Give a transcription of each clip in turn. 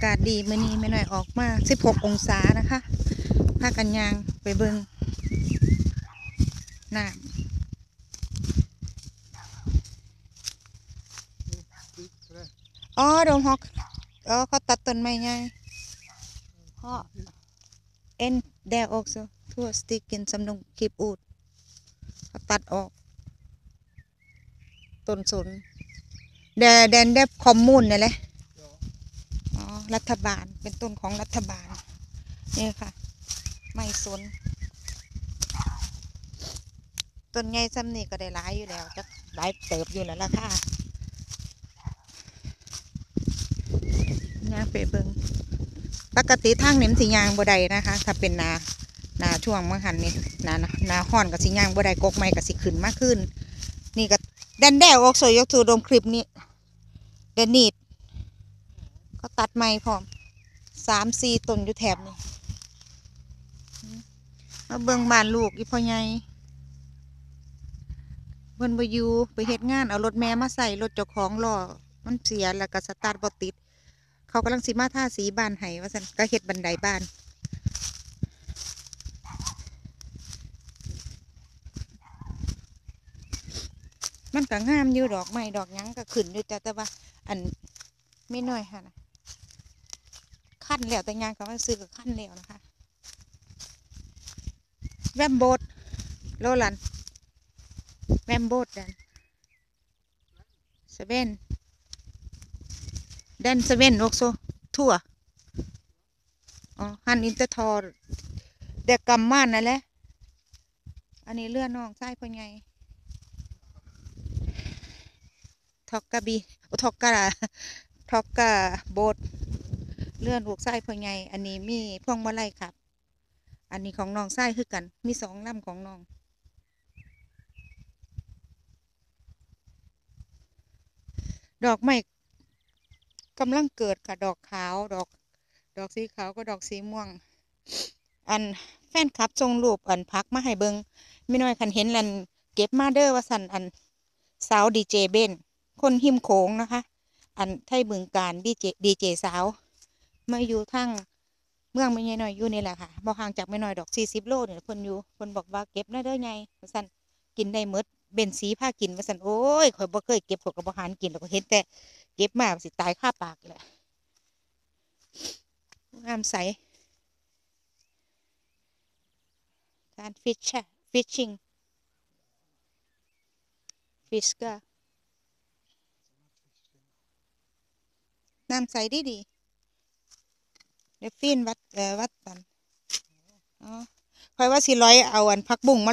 ากาศดีมื้อนี้ไม่น้อยออกมา 16 องศานะคะพากันยางไปเบิงน้ำอ๋อโดมฮอกอ๋อเขาตัดต้นไม้ไงพ่อ and there also two stick in some don't keep wood เขาตัดออก ต้นสนเดเดนเดฟคอมมูนนี่แหละ รัฐบาล เป็นต้นของรัฐบาลนี่ค่ะ ไม่สนต้นใหญ่ซ้ำนี่ก็ได้หลายอยู่แล้วจะหลายเติบอยู่แล้วล่ะค่ะย่างไปเบิงปกติทางเหน็มสียางบ่ได้นะคะ ถ้าเป็นนานาช่วงเมื่อหันนี่นานาห้อนกับสียางบ่ได้กกไม้กับสีขึ้นมากขึ้น นี่ก็แดนแดวออกสวยยกถูดมคลิปนี้เดนนี ดก็ตัดไม้พร้อมสามสี่ต้นอยู่แถบนี่มาเบิ่งบ้านลูกอีพ่อใหญ่เพิ่นบ่อยู่ไปเฮ็ดงานเอารถแม่มาใส่รถเจ้าของล้อมันเสียแล้วก็สตาร์ทบ่ติด เขากำลังสิมาท่าสีบ้านให้ว่าซั่นก็เฮ็ดบันไดบ้านมันก็งามอยู่ดอกไม้ดอกยังก็ขึ้นอยู่จ้ะแต่ว่า อันไม่น้อยค่ะนะ ขั้นแล้วแต่งานก็มาซื้อกับขั้นแล้วนะคะ แวมโบดโลลัน แวมโบดดันเซเว่นดันเซเว่นโอโซทั่วอ๋อฮันอินเตอร์ทอร์เด็กกำมานนั่นแหละอันนี้เลื่อนน้องไส้พอไงทอกกะบีโอทอกกะทอกกะโบด เลื่อนลูกไส้พ่อใหญ่อันนี้มีพวงมาลัยครับ อันนี้ของน้องไส้คือกัน มีสองลำของน้องดอกไม้กำลังเกิดค่ะดอกขาวดอก ดอกสีขาวก็ดอกสีม่วง อันแฟนคลับทรงรูปอันพักมาให้เบิงไม่น้อยคันเห็นลันเก็บมาเด้อว่าสันอันสาวดีเจเบนคนหิมโขงนะคะ อันไทยเมืองการดีเจดีเจสาว มาอยู่ทางเมืองไม่ใหญ่หน่อยอยู่นี่แหละค่ะบ่ห่างจากไม่น้อยดอกสี่สิบโลเนี่ยเพิ่นอยู่เพิ่นบอกว่าเก็บได้เด้อไงว่าซั่นกินได้หมดเบนสีผ้ากินว่าซั่นโอ้ยข่อยบ่เคยเก็บข่อยก็บ่หารกินแล้วก็เห็นแต่เก็บมาสิตายคาปากแหละงามใสการฟิชช่ฟิชชิงฟิสก็น้ำใสดีดี เดี๋ยวฟีนวัดเอ่อวัดตันอ๋อคอยว่าสิร้อยเอาอันพักบุ้งมา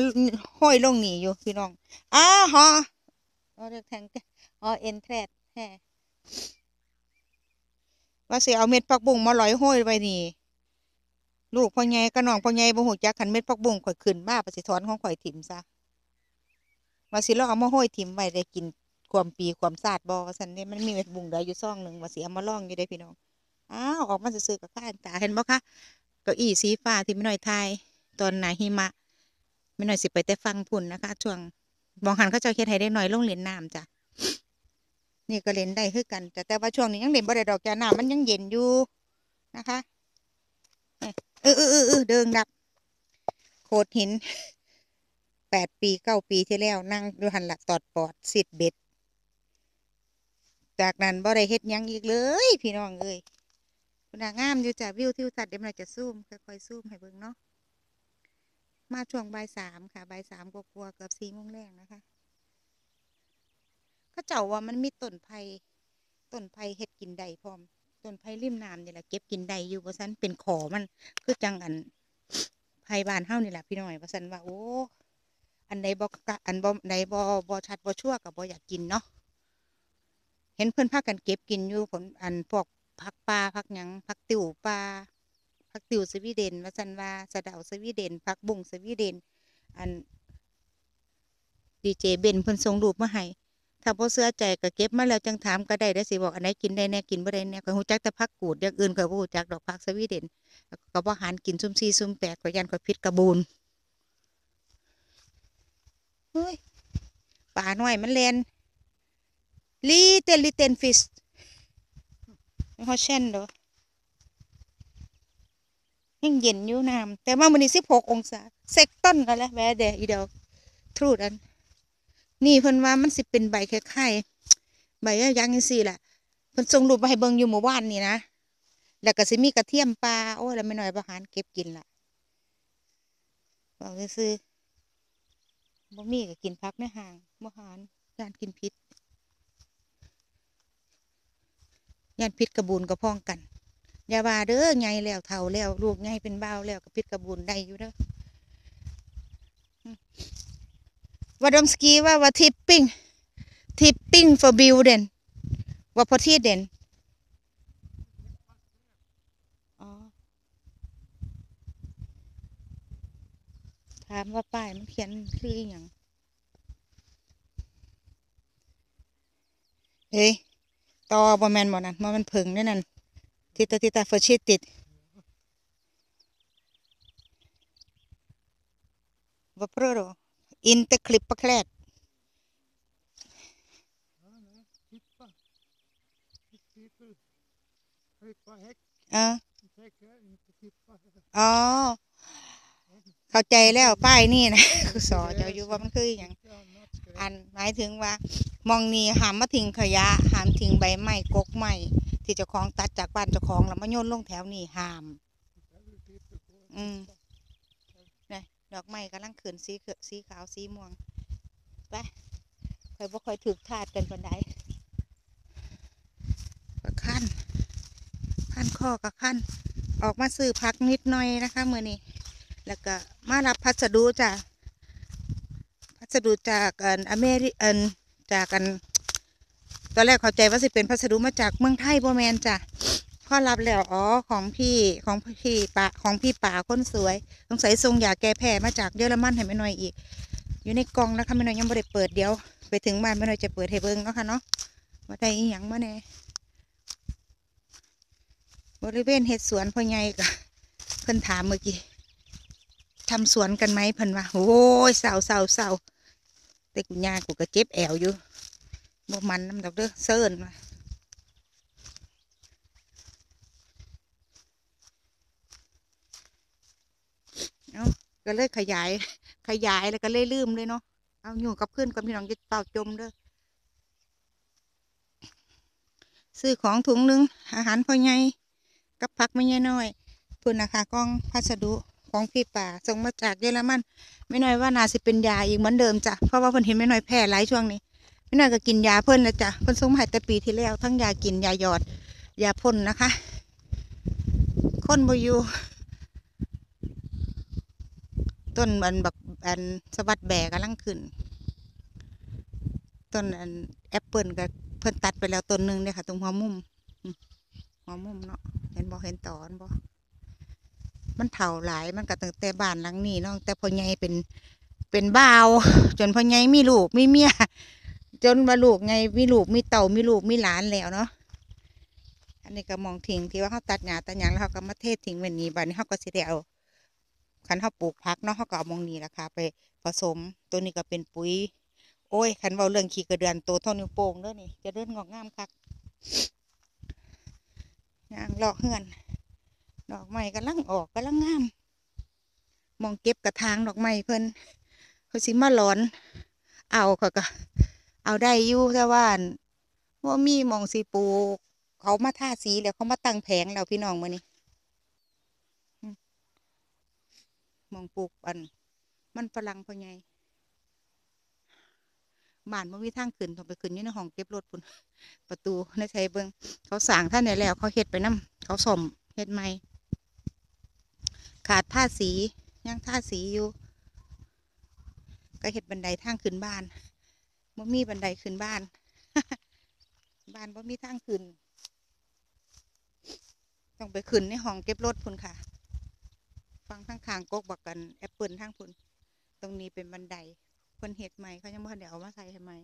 ห้อยลงหนีอยู่พี่น้องอ้าฮอเอาเรียกแทงอ๋อเอ็นแทรดแฮว่าสิเอาเม็ดพักบุ้งมาร้อยห้อยไว้นี่ลูกพ่อใหญ่ก็น้องพ่อใหญ่บ่หูจักขันเม็ดพักบุ้งข่อยขึ้นมาไปสิถอนของข่อยถิ่มซะว่าสิลองเอามาห้อยถิ่มไว้ได้กินความปีความสาดบ่ว่าซั่นเนี่ยมันมีเม็ดบุ้งได้อยู่ซองหนึ่งว่าสิเอามาล่องอยู่ได้พี่น้อง อ้าวออกมาซื้อกับข้านตาเห็นบ่คะเก้าอี้สีฟ้าที่ไม่หน้อยทายตอนหนาหิมะไม่หน้อยสิไปแต่ฟังพุ่นนะคะช่วงมองหันเขาจะเฮ็ดให้ได้หน่อยลงเล่นน้ำจ้ะนี่ก็เล่นได้คือกัน แต่แต่ว่าช่วงนี้ยังเล่นบ่ได้ดอกจ้ะน้ำมันยังเย็นอยู่นะคะเออเออเออเออเดิงดับโขดหินแปดปีเก้าปีที่แล้วนั่งดูหันหลักตอดปอดสิดเบ็ด จากนั้นบ่ได้เฮ็ดยังอีกเลย พี่น้องเอ้ย คุณงามอยู่จ้ะวิวทิวทัศน์เดี๋ยวเราจะซูมค่อยๆซูมให้เบิ่งเนาะมาช่วงบ่ายสามค่ะบ่ายสามกว่าๆเกือบสี่โมงแรงนะคะเขาเจ้าว่ามันมีต้นไผ่ต้นไผ่เฮ็ดกินได้พร้อมต้นไผ่ริมน้ำนี่แหละเก็บกินได้อยู่ว่าซั่นเป็นขอมันคือจังอันไผ่บานเฮานี่แหละพี่หน้อยว่าซั่นว่าโอ้อันใดบ่กะอันบ่ใดบ่บ่ชัดบ่ชั่วก็บ่อยากกินเนาะเห็นเพื่อนพากันเก็บกินอยู่ผลอันพวก ผักปลาผักหยังผักติ๋วปลาผักติ๋วสวีเดนว่าซันว่าสะเดาสวีเดนผักบุ้งสวีเดน อันดีเจเบนเพิ่นส่งรูปมาให้ถ้าบ่เสื้อใจก็เก็บมาแล้วจังถามก็ได้ได้สิบอกอันไหนกินได้แน่กินบ่ได้แน่ก็ฮู้จักแต่ผักกูดอย่างอื่นก็บ่ฮู้จักดอกผักสวีเดนก็บ่หารกินซุ่มซี่ซุ่มแปดก็ยันก็พิษกระบูนเฮ้ยปลาหน้อยมันแลน little little fish ไม่เขาเช่นเด้อยังเย็นอยู่น้ำแต่ว่ามันนี่สิบหกองศาเซกต้นกันแล้วแวเดอีเดียวทรูดอัน นี่เพิ่นว่ามันสิเป็นใบคล้ายๆใบอะยังจังซี่แหละเพิ่นส่งรูปมาให้เบิ่งอยู่หมู่บ้านนี่นะแล้วก็สิมีกระเทียมปลาโอ้ยแล้วไม่น้อยบ่หารเก็บกินละบอกซื่อบ่มีก็กินพักในห้างบ่หารย่านกินพิษ ย่านพิษกระบูนกระพองกันอย่าว่าเด้อไงแล้วเฒ่าแล้วลูกไงเป็นเบาแล้วก็พิษกระบูนได้อยู่เด้อว่าดอมสกีว่าว่าทิปปิ้งทิปปิ้ง for building ว่าพอที่เด่นอ๋อถามว่าป้ายมันเขียนคืออย่างเฮ้ย ต่อบอแมนบอนั่นบ่แมันผึ่งนี่นั่นทิตาทิตาเฟอร์ชิตติดว่าโปรโดอินเตคลิปปะแคลด Tippa. People. Tippa häck. เออ Täcka, inte tippa. อ๋อ เข้าใจแล้วป้ายนี่นะคือสอเจ้าอยู่ว่ามันคืออหย่าง Inte annat skräp. อันหมายถึงว่า มองนี่หามมาทิ้งขยะหามทิ้งใบไม้กกไม้ที่เจ้าของตัดจากบ้านเจ้าของแล้วมาโยนลงแถวนี่หาม อืมนี่ดอกไม้กำลังขึ้นสีเขียวสีขาวสีม่วงไปค่อยบ่ค่อยถึกทาดกันปานใดก็ขั้นขั้นข้อกับขั้นออกมาซื้อพักนิดหน่อยนะคะมือนี้แล้วก็มารับพัสดุจ้ะพัสดุจากอันอเมริอัน จากกัน ตอนแรกเข้าใจว่าสิเป็นพัสดุมาจากเมืองไทยบ่แมนจ้ะพอรับแล้วอ๋อของพี่ของพี่ป่าของพี่ป่าคนสวยสงสัยทรงอยากแก้แพ้มาจากเยอรมันให้แม่หน่อยอีก อยู่ในกล่องนะคะแม่หน่อยยังไม่ได้เปิดเดี๋ยว ไปถึงบ้านแม่หน่อยจะเปิดให้เบิ่งเนาะค่ะเนาะว่าได้อีหยังมาแน่บริเวณเฮ็ดสวนพ่อใหญ่ก็เพิ่นถามเมื่อกี้ทำสวนกันไหมเพิ่นว่าโอ้ยเศร้าเศร้าเศร้า แต่กูย่ากูก็เจ็บแอวอยู่บ่มันน้ำดอกเด้อเซิร์นมาเอาก็เลยขยาย ขยายแล้วก็เลยลืมเลยเนาะเอาอยู่กับเพื่อนกับพี่น้องจะเป่าจมเด้อซื้อของถุงนึงอาหารพ่อใหญ่กับผักไม่ใหญ่น้อยพุ่นนะคะกล้องพัสดุ ของพี่ป่าส่งมาจากเยอรมันไม่น้อยว่านาสิเป็นยาอีกเหมือนเดิมจ้ะเพราะว่าเพิ่นเห็นไม่น้อยแพ้หลายช่วงนี้ไม่น้อยก็กินยาเพิ่นแล้วจ้ะเพิ่นส่งมาให้แต่ปีที่แล้วทั้งยากินยาหยอดยาพ่นนะคะคนบอยู่ต้นอันบักอันสวัสดแบกกำลังขึ้น ต้นอันแอปเปิลก็เพิ่นตัดไปแล้วต้นหนึ่งเนี่ยค่ะ ตรงหัวมุมหัวมุมเนาะเห็นบ่เห็นตอนบ่ มันเฒ่าหลายมันก็ตั้งแต่บ้านหลังนี้เนาะแต่พ่อใหญ่เป็นเป็นบ่าว จนพ่อใหญ่มีลูกมีเมียจนว่าลูกไงมีลูกมีเต่ามีลูกมีหลานแล้วเนาะอันนี้ก็มองทิ้งที่ว่าเขาตัดหญ้าตัดหยังแล้วเขาก็มาเทศทิ้งไว้นี่บัดนี้เขาก็สิได้เอาคันเขาปลูกผักเนาะเขาก็เอามองนี้แหละค่ะไปผสมตัวนี้ก็เป็นปุ๋ย โอ้ยคันเว้าเรื่องขี้กระเดือนโตเท่านิ้วโป้งเด้อนี่จะเดินงอกงามคักย่างเลาะเฮือน ดอกไม้กำลังออกกำลังงาม มองเก็บกระถางดอกไม้เพิ่นเขาสิมาหลอน เอาเขาก็ เอาได้อยู่แต่ว่าว่ามีมองสีปูเขามาท่าสีแล้วเขามาตั้งแผงแล้วพี่น้องมื้อนี้มองปลูกอัน มันฝรั่งพอใหญ่บ้านบ่มีทางขึ้นต้องไปขึ้นอยู่ในห้องเก็บรถพุ่นประตูในใช้เบิงเขาสร้างท่านได้แล้ว เขาเฮ็ดไปนํเขาซ่อมเฮ็ดใหม่ ขาดท่าสียังท่าสีอยู่ ก็เห็ดบันไดทางขึ้นบ้านบ่มีบันไดขึ้นบ้าน บ้านบ่มีทางขึ้น ต้องไปขึ้นในห้องเก็บรถพุ่นค่ะ ฟังทางขางกกบักกันแอปเปิลทางพุ่น ตรงนี้เป็นบันไดเพิ่นเฮ็ดใหม่เขายังบ่ทันได้เอามาใส่ให้ใหม่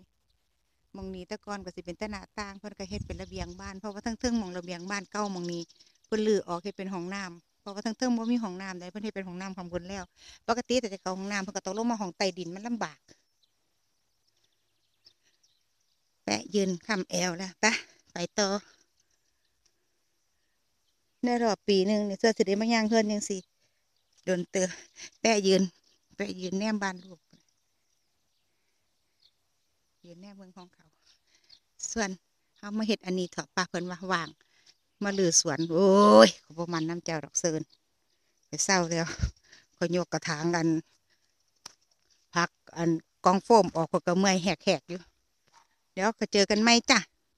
หมองนี้ต่ก่อนก็สิเป็นต่หน้าต่างเพิ่นก็เฮ็ดเป็นระเบียงบ้านเพราะว่าทั้งเทิงมองระเบียงบ้านเก่ามองนี้เพิ่นลือออกเฮ็ดเป็นห้องน้ำ เพราะว่าทั้งเทิงบ่มีห้องน้ำได้เพิ่นเฮ็ดเป็นห้องน้ำของเพิ่นแล้ว ปกติแต่จะเข้าห้องน้ำเพิ่นก็ต้องลงมาห้องใต้ดินมันลำบากแปะยืนคำแอวแล้วไปไปต่อในรอบปีหนึ่งนี่เสื้อสิได้มาย่างเฮือนยังสิโดนเตอแปะยืน แปะยืนแนมบ้านลูกยืนแนมเมืองของเขา ส่วนเอามาเห็ดอันนี้เถอะป้าเพิ่นว่าว่าง มาลือสวน โอ้ยขบมันน้ำเจ้าดอกเซินไปเศร้าแล้วเขายกกระถางกันพักอันกองโฟมออกก็กระเมื่อยแหกๆอยู่ เดี๋ยวก็เจอกันไหมจ้ะ